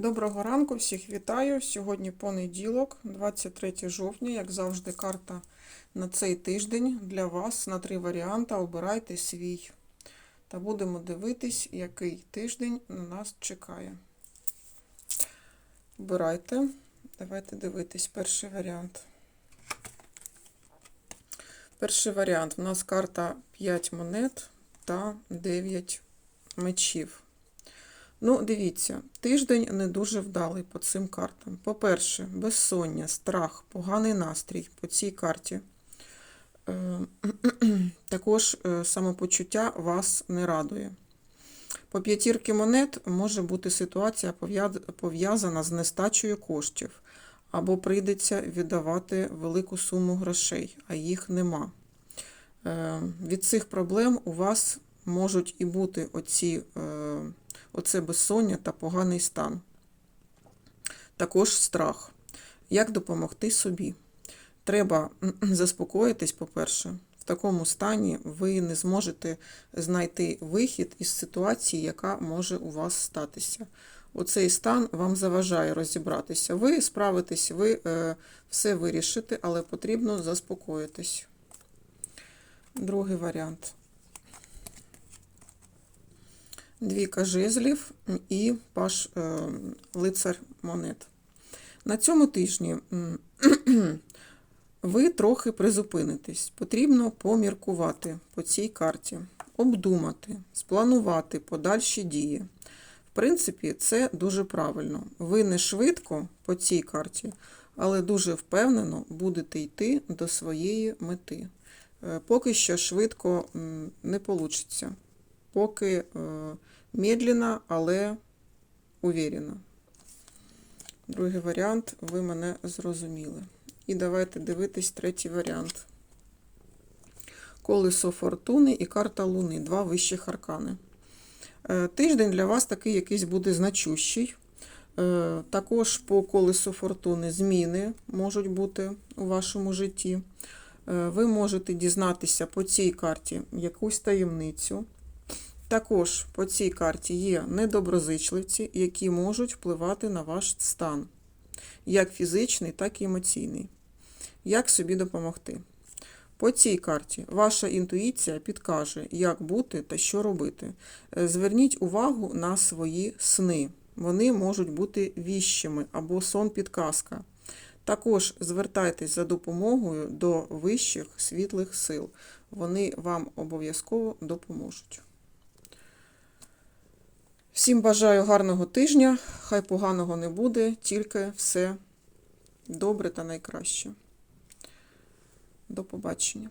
Доброго ранку, всіх вітаю. Сьогодні понеділок, 23 жовтня, як завжди, карта на цей тиждень для вас на три варіанти. Обирайте свій. Та будемо дивитись, який тиждень на нас чекає. Обирайте. Давайте дивитись перший варіант. Перший варіант. У нас карта 5 монет та 9 мечів. Ну, дивіться, тиждень не дуже вдалий по цим картам. По-перше, безсоння, страх, поганий настрій по цій карті. Е, Також е, самопочуття вас не радує. По п'ятірки монет може бути ситуація пов'язана з нестачею коштів, або прийдеться віддавати велику суму грошей, а їх нема. Е, Від цих проблем у вас можуть і бути оці. Оце безсоння та поганий стан. Також страх. Як допомогти собі? Треба заспокоїтись, по-перше. В такому стані ви не зможете знайти вихід із ситуації, яка може у вас статися. Оцей стан вам заважає розібратися. Ви справитесь, ви е, все вирішите, але потрібно заспокоїтись. Другий варіант. Двійка жезлів і паш е, лицар монет. На цьому тижні ви трохи призупинитесь. Потрібно поміркувати по цій карті, обдумати, спланувати подальші дії. В принципі, це дуже правильно. Ви не швидко по цій карті, але дуже впевнено будете йти до своєї мети. Е, Поки що швидко не вийде. Поки е, медленно, але уверенно. Другий варіант, ви мене зрозуміли. І давайте дивитись третій варіант. Колесо фортуни і карта Луни. Два вищих аркани. Е, Тиждень для вас такий якийсь буде значущий. Е, Також по колесу фортуни зміни можуть бути у вашому житті. Ви можете дізнатися по цій карті якусь таємницю. Також по цій карті є недоброзичливці, які можуть впливати на ваш стан, як фізичний, так і емоційний. Як собі допомогти? По цій карті ваша інтуїція підкаже, як бути та що робити. Е, Зверніть увагу на свої сни. Вони можуть бути віщими або сон-підказка. Також звертайтесь за допомогою до вищих світлих сил. Вони вам обов'язково допоможуть. Всім бажаю гарного тижня. Хай поганого не буде, тільки все добре та найкраще. До побачення.